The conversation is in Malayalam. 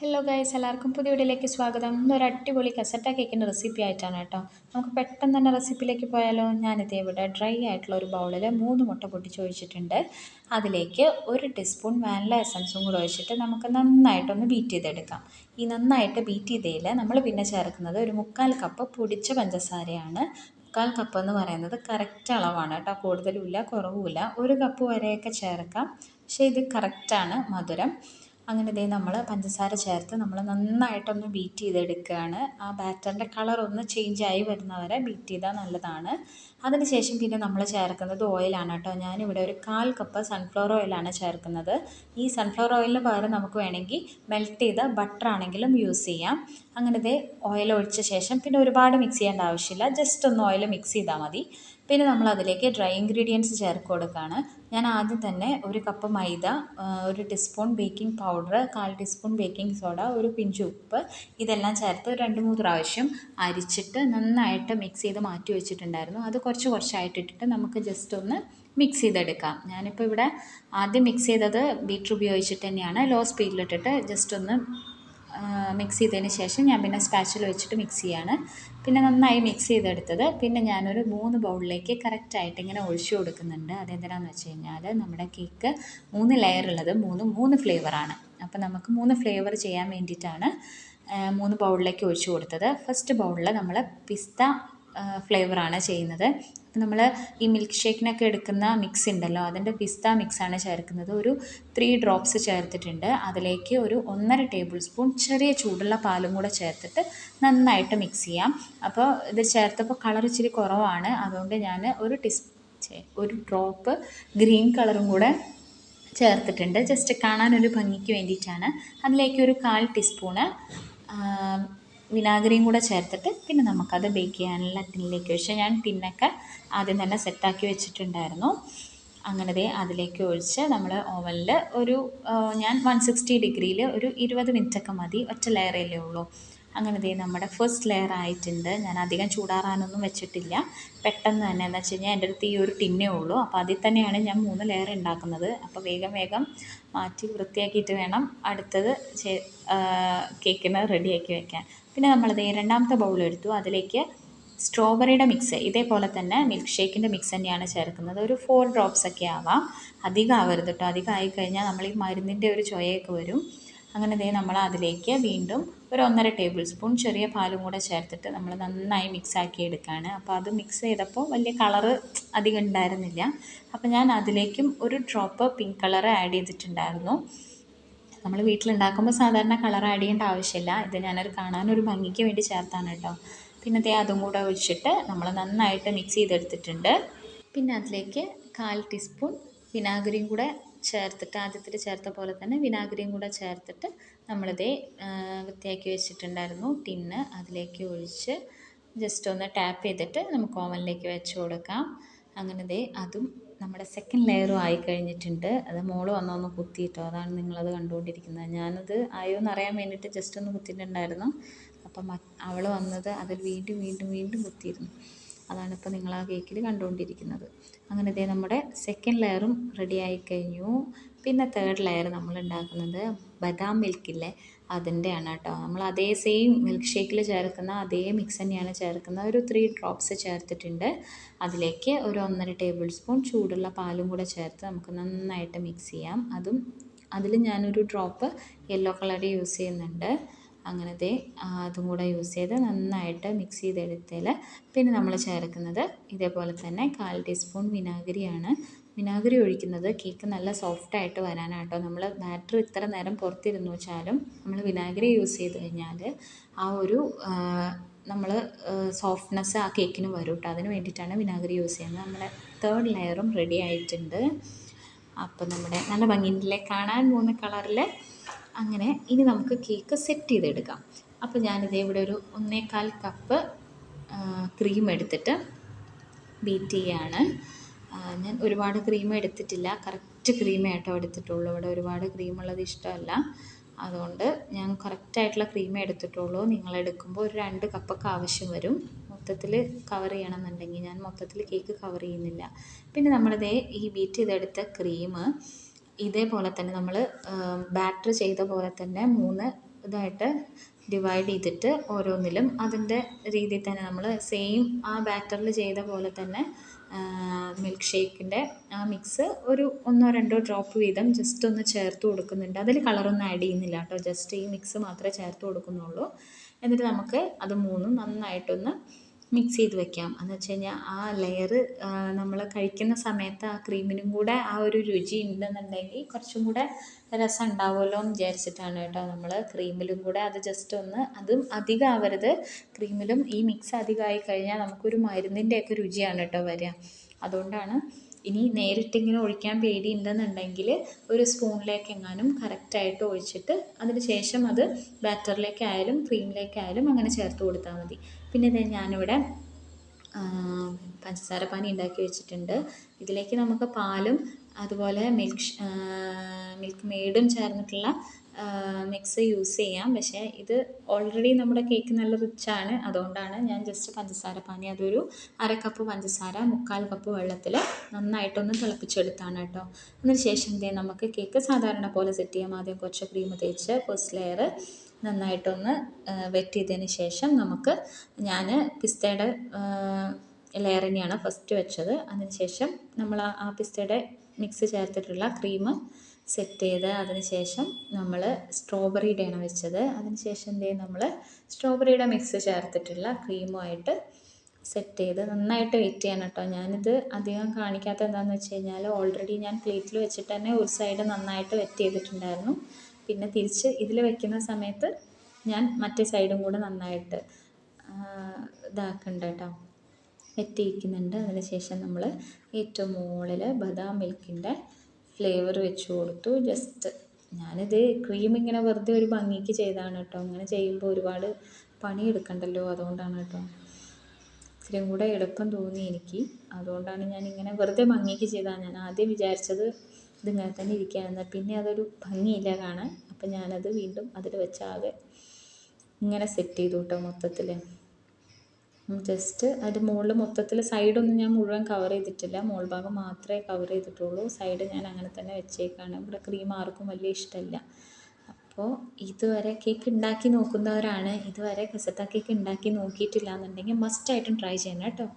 ഹലോ ഗൈസ് എല്ലാവർക്കും പുതിയ വീഡിയോയിലേക്ക് സ്വാഗതം. ഇന്നൊരു അടിപൊളി കസട്ട കേക്കിന്റെ റെസിപ്പി ആയിട്ടാണ് കേട്ടോ. നമുക്ക് പെട്ടെന്ന് തന്നെ റെസിപ്പിയിലേക്ക് പോയാലോ? ഞാനിത് ഇവിടെ ഡ്രൈ ആയിട്ടുള്ള ഒരു ബൗളിൽ മൂന്ന് മുട്ട പൊട്ടിച്ച് ഒഴിച്ചിട്ടുണ്ട് അതിലേക്ക് ഒരു ടീസ്പൂൺ വാനില എസൻസും കൂടെ ഒഴിച്ചിട്ട് നമുക്ക് നന്നായിട്ടൊന്ന് ബീറ്റ് ചെയ്തെടുക്കാം. ഈ നന്നായിട്ട് ബീറ്റ് ചെയ്തതിൽ നമ്മൾ പിന്നെ ചേർക്കുന്നത് ഒരു മുക്കാൽ കപ്പ് പൊടിച്ച പഞ്ചസാരയാണ്. മുക്കാൽ കപ്പ് എന്ന് പറയുന്നത് കറക്റ്റ് അളവാണ് കേട്ടോ. കൂടുതലുമില്ല കുറവുമില്ല. ഒരു കപ്പ് വരെയൊക്കെ ചേർക്കാം. പക്ഷേ ഇത് കറക്റ്റാണ് മധുരം. അങ്ങനെ ഇതേ നമ്മൾ പഞ്ചസാര ചേർത്ത് നമ്മൾ നന്നായിട്ടൊന്ന് ബീറ്റ് ചെയ്തെടുക്കുകയാണ് ആ ബാറ്ററിന്റെ കളർ ഒന്ന് ചേഞ്ച് ആയി വരുന്നവരെ ബീറ്റ് ചെയ്താൽ നല്ലതാണ്. അതിനുശേഷം പിന്നെ നമ്മൾ ചേർക്കുന്നത് ഓയിലാണ് കേട്ടോ. ഞാനിവിടെ ഒരു കാൽ കപ്പ് സൺഫ്ലവർ ഓയിലാണ് ചേർക്കുന്നത്. ഈ സൺഫ്ലവർ ഓയിലിന് പകരം നമുക്ക് വേണമെങ്കിൽ മെൽറ്റ് ചെയ്ത ബട്ടർ ആണെങ്കിലും യൂസ് ചെയ്യാം. അങ്ങനെ ഇതേ ഓയിൽ ഒഴിച്ച ശേഷം പിന്നെ ഒരുപാട് മിക്സ് ചെയ്യേണ്ട ആവശ്യമില്ല. ജസ്റ്റ് ഒന്ന് ഓയിൽ മിക്സ് ചെയ്താൽ മതി. പിന്നെ നമ്മൾ അതിലേക്ക് ഡ്രൈ ഇൻഗ്രീഡിയൻസ് ചേർത്ത് കൊടുക്കുകയാണ് ഞാൻ ആദ്യം തന്നെ ഒരു കപ്പ് മൈദ ഒരു ടീസ്പൂൺ ബേക്കിംഗ് പൗഡർ കാൽ ടീസ്പൂൺ ബേക്കിംഗ് സോഡ ഒരു പിഞ്ച് ഉപ്പ് ഇതെല്ലാം ചേർത്ത് രണ്ട് മൂന്ന് പ്രാവശ്യം അരിച്ചിട്ട് നന്നായിട്ട് മിക്സ് ചെയ്ത് മാറ്റി വെച്ചിട്ടുണ്ടായിരുന്നു. അത് കുറച്ച് കുറച്ചായിട്ട് ഇട്ടിട്ട് നമുക്ക് ജസ്റ്റ് ഒന്ന് മിക്സ് ചെയ്തെടുക്കാം. ഞാനിപ്പോൾ ഇവിടെ ആദ്യം മിക്സ് ചെയ്തത് ബീറ്റർ ഉപയോഗിച്ചിട്ട് തന്നെയാണ്. ലോ സ്പീഡിലിട്ടിട്ട് ജസ്റ്റ് ഒന്ന് മിക്സ് ചെയ്തതിന് ശേഷം ഞാൻ പിന്നെ സ്പാച്ചിൽ വെച്ചിട്ട് മിക്സ് ചെയ്യാണ്. പിന്നെ നന്നായി മിക്സ് ചെയ്തെടുത്തത്. പിന്നെ ഞാനൊരു മൂന്ന് ബൗളിലേക്ക് കറക്റ്റായിട്ട് ഇങ്ങനെ ഒഴിച്ചു കൊടുക്കുന്നുണ്ട്. അതെന്തിനാന്ന് വെച്ച് കഴിഞ്ഞാൽ നമ്മുടെ കേക്ക് മൂന്ന് ലെയർ ഉള്ളത്. മൂന്ന് മൂന്ന് ഫ്ലേവറാണ് അപ്പോൾ നമുക്ക് മൂന്ന് ഫ്ലേവർ ചെയ്യാൻ വേണ്ടിയിട്ടാണ് മൂന്ന് ബൗളിലേക്ക് ഒഴിച്ചു കൊടുത്തത്. ഫസ്റ്റ് ബൗളിൽ നമ്മൾ പിസ്ത ഫ്ലേവറാണ് ചെയ്യുന്നത്. നമ്മൾ ഈ മിൽക്ക് ഷേക്കിനൊക്കെ എടുക്കുന്ന മിക്സ് ഉണ്ടല്ലോ അതിന്റെ പിസ്ത മിക്സാണ് ചേർക്കുന്നത്. ഒരു ത്രീ ഡ്രോപ്സ് ചേർത്തിട്ടുണ്ട്. അതിലേക്ക് ഒരു ഒന്നര ടേബിൾ സ്പൂൺ ചെറിയ ചൂടുള്ള പാലും കൂടെ ചേർത്തിട്ട് നന്നായിട്ട് മിക്സ് ചെയ്യാം. അപ്പോൾ ഇത് ചേർത്തപ്പോൾ കളർ ഇച്ചിരി കുറവാണ്. അതുകൊണ്ട് ഞാൻ ഒരു ടിസ് ഒരു ഡ്രോപ്പ് ഗ്രീൻ കളറും കൂടെ ചേർത്തിട്ടുണ്ട്. ജസ്റ്റ് കാണാനൊരു ഭംഗിക്ക് വേണ്ടിയിട്ടാണ്. അതിലേക്ക് ഒരു കാൽ ടീസ്പൂണ് വിനാഗിരിയും കൂടെ ചേർത്തിട്ട് പിന്നെ നമുക്കത് ബേക്ക് ചെയ്യാനുള്ള ടിന്നിലേക്ക് ഒഴിച്ച് ഞാൻ ടിന്നൊക്കെ ആദ്യം തന്നെ സെറ്റാക്കി വെച്ചിട്ടുണ്ടായിരുന്നു. അങ്ങനത്തെ അതിലേക്ക് ഒഴിച്ച് നമ്മൾ ഓവനിൽ ഒരു ഞാൻ വൺ സിക്സ്റ്റി ഡിഗ്രിയിൽ ഒരു ഇരുപത് മിനിറ്റൊക്കെ മതി ഒറ്റ ലെയറല്ലേ ഉള്ളൂ. അങ്ങനെ ദേ നമ്മുടെ ഫസ്റ്റ് ലെയർ ആയിട്ടുണ്ട്. ഞാൻ അധികം ചൂടാറാനൊന്നും വെച്ചിട്ടില്ല. പെട്ടെന്ന് തന്നെ എന്ന് വെച്ച് കഴിഞ്ഞാൽ എന്റെ അടുത്ത് ഈ ഒരു ടിന്നേ ഉള്ളൂ. അപ്പോൾ അതിൽ തന്നെയാണ് ഞാൻ മൂന്ന് ലെയർ ഉണ്ടാക്കുന്നത്. അപ്പോൾ വേഗം വേഗം മാറ്റി വൃത്തിയാക്കിയിട്ട് വേണം അടുത്തത് കേക്കിന് റെഡിയാക്കി വെക്കാൻ. പിന്നെ നമ്മൾ നമ്മളത് രണ്ടാമത്തെ ബൗൾ എടുത്തു. അതിലേക്ക് സ്ട്രോബെറിയുടെ മിക്സ് ഇതേപോലെ തന്നെ മിൽക്ക് ഷേക്കിന്റെ മിക്സ് തന്നെയാണ് ചേർക്കുന്നത്. ഒരു ഫോർ ഡ്രോപ്സ് ഒക്കെ ആവാം. അധികം ആവരുത് കേട്ടോ അധികം ആയിക്കഴിഞ്ഞാൽ നമ്മൾ ഈ മരുന്നിന്റെ ഒരു ചൊയയൊക്കെ വരും. അങ്ങനെ ദേ നമ്മൾ അതിലേക്ക് വീണ്ടും ഒരു ഒന്നര ടേബിൾ സ്പൂൺ ചെറിയ പാലും കൂടെ ചേർത്തിട്ട് നമ്മൾ നന്നായി മിക്സാക്കി എടുക്കുകയാണ് അപ്പോൾ അത് മിക്സ് ചെയ്തപ്പോൾ വലിയ കളറ് അധികം ഉണ്ടായിരുന്നില്ല. അപ്പോൾ ഞാൻ അതിലേക്കും ഒരു ഡ്രോപ്പ് പിങ്ക് കളർ ആഡ് ചെയ്തിട്ടുണ്ടായിരുന്നു. നമ്മൾ വീട്ടിലുണ്ടാക്കുമ്പോൾ സാധാരണ കളർ ആഡ് ചെയ്യേണ്ട ആവശ്യമില്ല. ഇത് ഞാനൊരു കാണാനൊരു ഭംഗിക്ക് വേണ്ടി ചേർത്താണ് കേട്ടോ പിന്നെ ദേ അതും കൂടെ ഒഴിച്ചിട്ട് നമ്മൾ നന്നായിട്ട് മിക്സ് ചെയ്തെടുത്തിട്ടുണ്ട്. പിന്നെ അതിലേക്ക് കാൽ ടീസ്പൂൺ വിനാഗിരിയും കൂടെ ചേർത്തിട്ട് ആദ്യത്തിൽ ചേർത്ത പോലെ തന്നെ വിനാഗിരിയും കൂടെ ചേർത്തിട്ട് നമ്മളിതേ വൃത്തിയാക്കി വെച്ചിട്ടുണ്ടായിരുന്നു. ടിന്ന് അതിലേക്ക് ഒഴിച്ച് ജസ്റ്റ് ഒന്ന് ടാപ്പ് ചെയ്തിട്ട് നമുക്ക് ഓവനിലേക്ക് വെച്ച് കൊടുക്കാം. അങ്ങനെ ദേ അതും നമ്മുടെ സെക്കൻഡ് ലെയറും ആയി കഴിഞ്ഞിട്ടുണ്ട്. അത് മോൾ വന്നൊന്ന് കുത്തിയിട്ടോ? അതാണ് നിങ്ങളത് കണ്ടുകൊണ്ടിരിക്കുന്നത്. ഞാനത് ആയോ എന്ന് അറിയാൻ വേണ്ടിയിട്ട് ജസ്റ്റ് ഒന്ന് കുത്തിയിട്ടുണ്ടായിരുന്നു. അപ്പം അവൾ വന്നത് അതിൽ വീണ്ടും വീണ്ടും വീണ്ടും കുത്തിയിരുന്നു. അതാണ് ഇപ്പോൾ നിങ്ങൾ ആ കേക്കിൽ കണ്ടുകൊണ്ടിരിക്കുന്നത്. അങ്ങനെ ഇതേ നമ്മുടെ സെക്കൻഡ് ലെയറും റെഡി ആയി കഴിഞ്ഞു പിന്നെ തേർഡ് ലെയർ നമ്മൾ ഉണ്ടാക്കുന്നത് ബദാം മിൽക്കില്ലേ അതിന്റെയാണ് കേട്ടോ. നമ്മൾ അതേ സെയിം മിൽക്ക് ഷേക്കിൽ ചേർക്കുന്ന അതേ മിക്സ് തന്നെയാണ് ചേർക്കുന്നത് ഒരു ത്രീ ഡ്രോപ്സ് ചേർത്തിട്ടുണ്ട്. അതിലേക്ക് ഒരു ഒന്നര ടേബിൾ സ്പൂൺ ചൂടുള്ള പാലും കൂടെ ചേർത്ത് നമുക്ക് നന്നായിട്ട് മിക്സ് ചെയ്യാം. അതും അതിൽ ഞാനൊരു ഡ്രോപ്പ് യെല്ലോ കളർ യൂസ് ചെയ്യുന്നുണ്ട്. അങ്ങനത്തെ അതും കൂടെ യൂസ് ചെയ്ത് നന്നായിട്ട് മിക്സ് ചെയ്തെടുത്തതിൽ പിന്നെ നമ്മൾ ചേർക്കുന്നത് ഇതേപോലെ തന്നെ കാൽ ടീസ്പൂൺ വിനാഗിരിയാണ്. വിനാഗിരി ഒഴിക്കുന്നത് കേക്ക് നല്ല സോഫ്റ്റായിട്ട് വരാനാട്ടോ. നമ്മൾ ബാറ്റർ ഇത്ര നേരം പുറത്തിരുന്നു വെച്ചാലും നമ്മൾ വിനാഗിരി യൂസ് ചെയ്ത് കഴിഞ്ഞാൽ ആ ഒരു നമ്മൾ സോഫ്റ്റ്നെസ് ആ കേക്കിന് വരും കേട്ടോ അതിന് വേണ്ടിയിട്ടാണ് വിനാഗിരി യൂസ് ചെയ്യുന്നത്. നമ്മുടെ തേർഡ് ലെയറും റെഡി ആയിട്ടുണ്ട്. അപ്പം നമ്മുടെ നല്ല ഭംഗിയിലെ കാണാൻ മൂന്ന് കളറിൽ അങ്ങനെ ഇനി നമുക്ക് കേക്ക് സെറ്റ് ചെയ്തെടുക്കാം. അപ്പോൾ ഞാനിതേ ഇവിടെ ഒരു ഒന്നേകാൽ കപ്പ് ക്രീം എടുത്തിട്ട് ബീറ്റ് ചെയ്യാണ്. ഞാൻ ഒരുപാട് ക്രീം എടുത്തിട്ടില്ല. കറക്റ്റ് ക്രീമേ കേട്ടോ എടുത്തിട്ടുള്ളൂ. ഇവിടെ ഒരുപാട് ക്രീമുള്ളത് ഇഷ്ടമല്ല. അതുകൊണ്ട് ഞാൻ കറക്റ്റായിട്ടുള്ള ക്രീമേ എടുത്തിട്ടുള്ളൂ. നിങ്ങളെടുക്കുമ്പോൾ ഒരു രണ്ട് കപ്പൊക്കെ ആവശ്യം വരും. മൊത്തത്തിൽ കവർ ചെയ്യണമെന്നുണ്ടെങ്കിൽ ഞാൻ മൊത്തത്തിൽ കേക്ക് കവർ ചെയ്യുന്നില്ല. പിന്നെ നമ്മളിതേ ഈ ബീറ്റ് ചെയ്തെടുത്ത ക്രീം ഇതേപോലെ തന്നെ നമ്മൾ ബാറ്റർ ചെയ്ത പോലെ തന്നെ മൂന്ന് ഇതായിട്ട് ഡിവൈഡ് ചെയ്തിട്ട് ഓരോന്നിലും അതിന്റെ രീതിയിൽ തന്നെ നമ്മൾ സെയിം ആ ബാറ്ററിൽ ചെയ്ത പോലെ തന്നെ മിൽക്ക് ഷേക്കിന്റെ ആ മിക്സ് ഒരു ഒന്നോ രണ്ടോ ഡ്രോപ്പ് വീതം ജസ്റ്റ് ഒന്ന് ചേർത്ത് കൊടുക്കുന്നുണ്ട്. അതിൽ കളറൊന്നും ആഡ് ചെയ്യുന്നില്ല കേട്ടോ. ജസ്റ്റ് ഈ മിക്സ് മാത്രമേ ചേർത്ത് കൊടുക്കുന്നുള്ളൂ. എന്നിട്ട് നമുക്ക് അത് മൂന്നും നന്നായിട്ടൊന്ന് മിക്സ് ചെയ്ത് വെക്കാം. എന്ന് വെച്ച് കഴിഞ്ഞാൽ ആ ലെയർ നമ്മൾ കഴിക്കുന്ന സമയത്ത് ആ ക്രീമിനും കൂടെ ആ ഒരു രുചി ഉണ്ടെന്നുണ്ടെങ്കിൽ കുറച്ചും കൂടെ രസം ഉണ്ടാവുമല്ലോ എന്ന് വിചാരിച്ചിട്ടാണ് കേട്ടോ നമ്മൾ ക്രീമിലും കൂടെ അത് ജസ്റ്റ് ഒന്ന് അതും അധികം ആവരുത് ക്രീമിലും ഈ മിക്സ് അധികമായി കഴിഞ്ഞാൽ നമുക്കൊരു മരുന്നിന്റെയൊക്കെ രുചിയാണ് കേട്ടോ വരിക. അതുകൊണ്ടാണ് ഇനി നേരിട്ടിങ്ങനെ ഒഴിക്കാൻ പേടിയുണ്ടെന്നുണ്ടെങ്കിൽ ഒരു സ്പൂണിലേക്ക് എങ്ങാനും കറക്റ്റായിട്ട് ഒഴിച്ചിട്ട് അതിന് ശേഷം അത് ബാറ്ററിലേക്കായാലും ക്രീമിലേക്കായാലും അങ്ങനെ ചേർത്ത് കൊടുത്താൽ മതി. പിന്നെ ഇതേ ഞാനിവിടെ പഞ്ചസാര പാനി ഉണ്ടാക്കി വെച്ചിട്ടുണ്ട്. ഇതിലേക്ക് നമുക്ക് പാലും അതുപോലെ മിൽക്ക് മിൽക്ക് മെയ്ഡും ചേർന്നിട്ടുള്ള മിക്സ് യൂസ് ചെയ്യാം. പക്ഷേ ഇത് ഓൾറെഡി നമ്മുടെ കേക്ക് നല്ല റിച്ചാണ് അതുകൊണ്ടാണ് ഞാൻ ജസ്റ്റ് പഞ്ചസാര പാനി. അതൊരു അര കപ്പ് പഞ്ചസാര മുക്കാൽ കപ്പ് വെള്ളത്തിൽ നന്നായിട്ടൊന്ന് തിളപ്പിച്ചെടുത്താണ് കേട്ടോ. അതിനുശേഷം ഇതേ നമുക്ക് കേക്ക് സാധാരണ പോലെ സെറ്റ് ചെയ്യാം. ആദ്യം കുറച്ച് ക്രീം തേച്ച് ഫസ്റ്റ് ലെയർ നന്നായിട്ടൊന്ന് വെറ്റ് ചെയ്തതിന് ശേഷം നമുക്ക് ഞാൻ പിസ്തയുടെ ലെയർ തന്നെയാണ് ഫസ്റ്റ് വെച്ചത്. അതിനുശേഷം നമ്മൾ ആ പിസ്തയുടെ മിക്സ് ചേർത്തിട്ടുള്ള ക്രീം സെറ്റ് ചെയ്ത് അതിന് ശേഷം നമ്മൾ സ്ട്രോബെറിയുടെയാണ് വെച്ചത്. അതിന് ശേഷം എന്ത് ചെയ്യും നമ്മൾ സ്ട്രോബെറിയുടെ മിക്സ് ചേർത്തിട്ടുള്ള ക്രീമുമായിട്ട് സെറ്റ് ചെയ്ത് നന്നായിട്ട് വെയിറ്റ് ചെയ്യണം കേട്ടോ. ഞാനിത് അധികം കാണിക്കാത്ത എന്താണെന്ന് വെച്ച് കഴിഞ്ഞാൽ ഓൾറെഡി ഞാൻ പ്ലേറ്റിൽ വെച്ചിട്ട് തന്നെ ഒരു സൈഡ് നന്നായിട്ട് വെറ്റ് ചെയ്തിട്ടുണ്ടായിരുന്നു. പിന്നെ തിരിച്ച് ഇതിൽ വെക്കുന്ന സമയത്ത് ഞാൻ മറ്റേ സൈഡും കൂടെ നന്നായിട്ട് ഇതാക്കുന്നുണ്ട് കേട്ടോ. വെറ്റിയിരിക്കുന്നുണ്ട് അതിന് ശേഷം നമ്മൾ ഏറ്റവും മുകളിൽ ബദാം മിൽക്കിന്റെ ഫ്ലേവർ വെച്ച് കൊടുത്തു. ജസ്റ്റ് ഞാനിത് ക്രീം ഇങ്ങനെ വെറുതെ ഒരു ഭംഗിക്ക് ചെയ്തതാണ് കേട്ടോ. അങ്ങനെ ചെയ്യുമ്പോൾ ഒരുപാട് പണിയെടുക്കണ്ടല്ലോ അതുകൊണ്ടാണ് കേട്ടോ. ഇച്ചിരിയും കൂടെ എളുപ്പം തോന്നി എനിക്ക്. അതുകൊണ്ടാണ് ഞാൻ ഇങ്ങനെ വെറുതെ ഭംഗിക്ക് ചെയ്തതാണ് ഞാൻ ആദ്യം വിചാരിച്ചത് ഇതിങ്ങനെ തന്നെ ഇരിക്കുകയാണെന്ന് പിന്നെ അതൊരു ഭംഗിയില്ല കാണാൻ. അപ്പം ഞാനത് വീണ്ടും അതിൽ വെച്ചാകെ ഇങ്ങനെ സെറ്റ് ചെയ്തു കേട്ടോ മൊത്തത്തിൽ. ജസ്റ്റ് അതിന്റെ മുകളിൽ മൊത്തത്തിൽ സൈഡൊന്നും ഞാൻ മുഴുവൻ കവർ ചെയ്തിട്ടില്ല. മുകൾ ഭാഗം മാത്രമേ കവർ ചെയ്തിട്ടുള്ളൂ. സൈഡ് ഞാൻ അങ്ങനെ തന്നെ വെച്ചേക്കാണ്. ഇവിടെ ക്രീം ആർക്കും വലിയ ഇഷ്ടമല്ല. അപ്പോൾ ഇതുവരെ കേക്ക് ഉണ്ടാക്കി നോക്കുന്നവരാണ്. ഇതുവരെ കസത്ത കേക്ക് ഉണ്ടാക്കി നോക്കിയിട്ടില്ല എന്നുണ്ടെങ്കിൽ മസ്റ്റായിട്ടും ട്രൈ ചെയ്യണം കേട്ടോ.